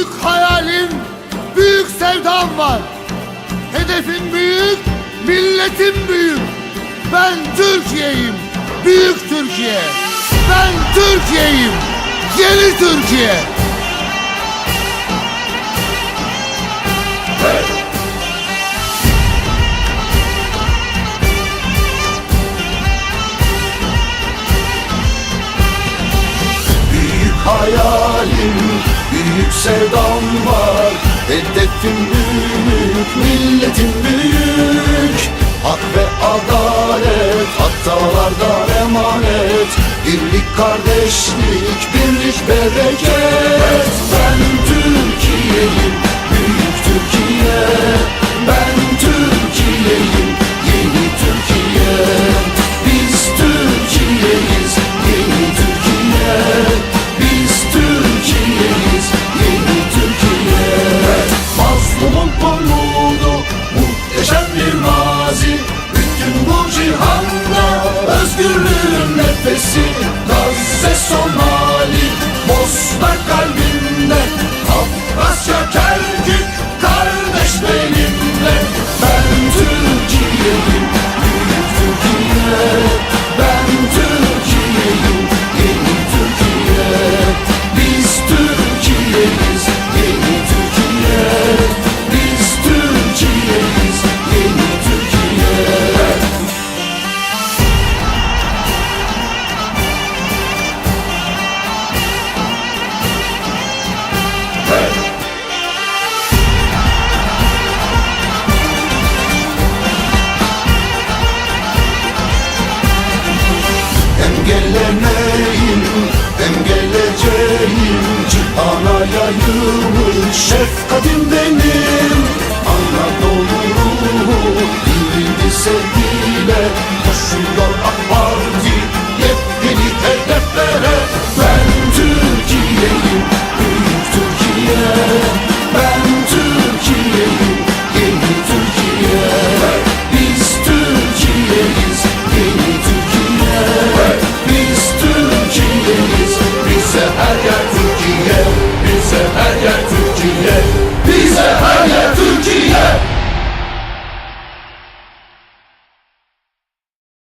Büyük hayalim, büyük sevdam var. Hedefim büyük, milletim büyük. Ben Türkiye'yim, büyük Türkiye. Ben Türkiye'yim, yeni Türkiye. Sevdam var. Hedefim büyük, milletim büyük. Hak ve adalet, hatalardan emanet. Birlik, kardeşlik, birlik, bereket yayılmış şefkatim benim. Anadolu ruhu sevgiyle koşuyor